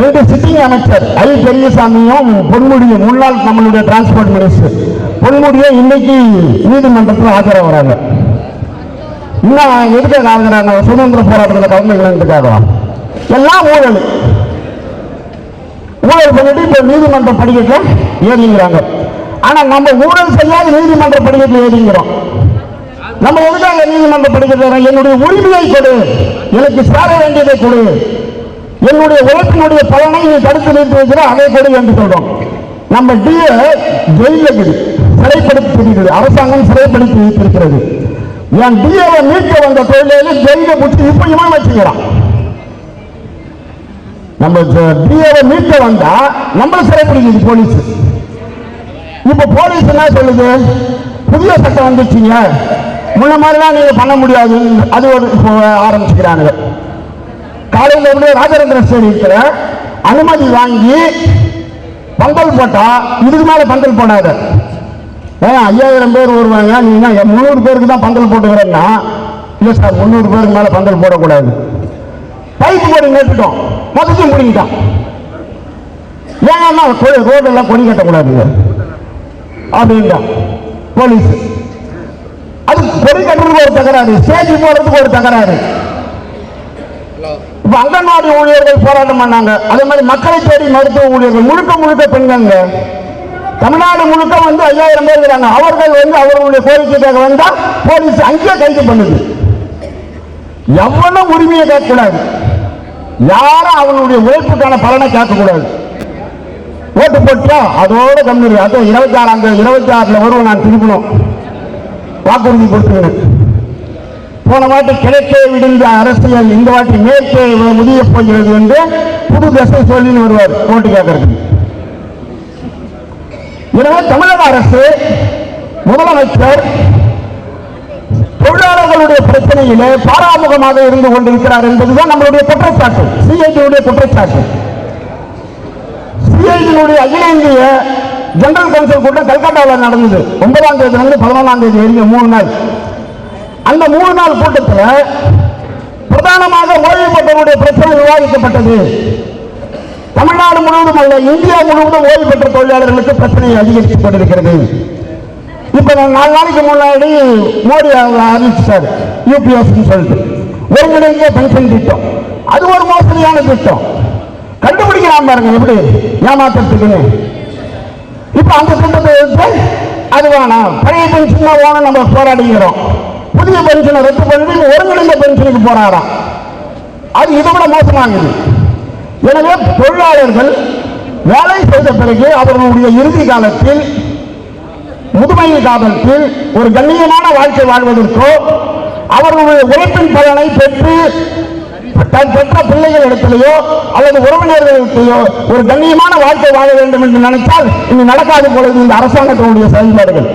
ரெண்டு சிட்டிங் அமைச்சர். ஐ பெரியசாமியும் பொன்முடியும் முன்னாள் நம்மளுடைய டிரான்ஸ்போர்ட் மினிஸ்டர் பொன்முடியும் இன்னைக்கு நீதிமன்றத்தில் ஆஜராகிறாங்க. இன்னும் எதுக்காக ஆகிறாங்க சுதந்திர போராட்டத்தில் கலந்துக்கலன்றதுக்காக எல்லாம் ஊழல். ஊழல் பண்ணிட்டு இப்போ நீதிமன்ற படிக்கட்டில் ஏறிங்கிறாங்க. ஆனால் நம்ம ஊழல் செய்யாத நீதிமன்ற படிக்கட்டில் ஏறிங்கிறோம். நம்ம எதுக்காக நீதிமன்ற படிக்கட்டில் என்னுடைய உரிமையை கொடு. எனக்கு சேர வேண்டியதை கொடு. என்னுடைய உழைப்பினுடைய பலனை நீ தடுத்து நிறுத்தி வைக்கிற அதை கொடு என்று சொல்றோம். நம்ம டிஏ ஜெயில சிறைப்படுத்தி அரசாங்கம் சிறைப்படுத்தி வைத்திருக்கிறது. என் டிஏவை மீட்க வந்த தொழிலாளி ஜெயில புத்தி இப்பயுமா வச்சுக்கிறான் நம்ம டிஏவை மீட்க வந்தா நம்ம சிறைப்படுத்தி போலீஸ். இப்ப போலீஸ் என்ன சொல்லுது? புதிய சட்டம் வந்துச்சுங்க. முன்ன மாதிரிலாம் நீங்க பண்ண முடியாது. அது ஒரு இப்போ காலையில இருந்து ராஜரந்திர ஸ்டேடியத்தில் அனுமதி வாங்கி பந்தல் போட்டா இதுக்கு மேல பந்தல் போடாத. ஏன் ஐயாயிரம் பேர் வருவாங்க? நீங்கள் முந்நூறு பேருக்கு தான் பந்தல் போட்டுக்கிறேன்னா இல்லை சார் முந்நூறு பேருக்கு மேலே பந்தல் போடக்கூடாது. பைப்பு போடி நட்டுட்டோம் மொத்தத்தையும் பிடிக்கிட்டான் ஏன்னா ரோடெல்லாம் கொடி கட்டக்கூடாதுங்க அப்படின்ட்டா போலீஸ். அது கொடி கட்டுறதுக்கு ஒரு தகராறு. ஸ்டேஜ் போடுறதுக்கு ஒரு தகராறு. இப்ப அங்கன்வாடி ஊழியர்கள் போராட்டம் பண்ணாங்க அதே மாதிரி மக்களை தேடி மருத்துவ ஊழியர்கள் முழுக்க முழுக்க பெண்கள்ங்க. தமிழ்நாடு முழுக்க வந்து ஐயாயிரம் பேர் இருக்கிறாங்க. அவர்கள் வந்து அவர்களுடைய கோரிக்கைக்காக வந்தால் போலீஸ் அங்கேயே கைது பண்ணுது. எவ்வளவு உரிமையை கேட்கக்கூடாது. யாரும் அவனுடைய உழைப்புக்கான பலனை கேட்கக்கூடாது. ஓட்டு போட்டா அதோட கம்மி அதான் இருபத்தி ஆறாம் தேதி இருபத்தி ஆறுல வருவோம் நான் திரும்பணும். வாக்குறுதி கொடுத்துருங்க. போன வாட்டி கிழக்கே விடுந்த அரசியல் இந்த வாட்டி மேற்கே முடிய போகிறது என்று புது தசை சொல்லி வருவார் ஓட்டு கேட்கறது எனவே தமிழக அரசு முதலமைச்சர் தொழிலாளர்களுடைய பிரச்சனையிலே பாராமுகமாக இருந்து கொண்டிருக்கிறார் என்பதுதான் நம்மளுடைய குற்றச்சாட்டு. சிஐடியுடைய குற்றச்சாட்டு. சிஐடியுடைய அகில இந்திய ஜெனரல் கவுன்சில் கூட்டம் கல்கத்தாவில் நடந்தது. ஒன்பதாம் தேதி பதினொன்றாம் தேதி வரைக்கும் மூணு நாள். அந்த மூணு நாள் கூட்டத்தில் பிரதானமாக ஓய்வு பிரச்சனை விவாதிக்கப்பட்டது. தமிழ்நாடு முழுவதும் அல்ல இந்தியா முழுவதும் ஓய்வு பெற்ற தொழிலாளர்களுக்கு பிரச்சனை அதிகரித்துக் கொண்டிருக்கிறது இப்ப நான் நாலு நாளைக்கு முன்னாடி மோடி அவங்க அறிவிச்சார் யூபிஎஸ் சொல்லிட்டு. ஒருங்கிணைந்த பென்ஷன் திட்டம். அது ஒரு மோசடியான திட்டம். கண்டுபிடிக்கலாம் பாருங்க எப்படி? ஏமாத்துறதுக்குன்னு. இப்ப அந்த திட்டத்தை எடுத்து அது வேணாம். பழைய பென்ஷன் தான் வேணும் நம்ம போராடிக்கிறோம் புதிய பென்ஷனை ரத்து பண்ணி ஒருங்கிணைந்த பென்ஷனுக்கு போறாராம் அது இதை விட மோசமாகுது எனவே தொழிலாளர்கள் வேலை செய்த பிறகு அவர்களுடைய இறுதி காலத்தில் முதுமை காலத்தில் ஒரு கண்ணியமான வாழ்க்கை வாழ்வதற்கோ அவர்களுடைய உழைப்பின் பலனை பெற்று தன் பெற்ற பிள்ளைகளிடத்திலேயோ அல்லது உறவினர்களிடத்திலேயோ ஒரு கண்ணியமான வாழ்க்கை வாழ வேண்டும் என்று நினைத்தால் இனி நடக்காது பொழுது இந்த அரசாங்கத்தினுடைய செயல்பாடுகள்.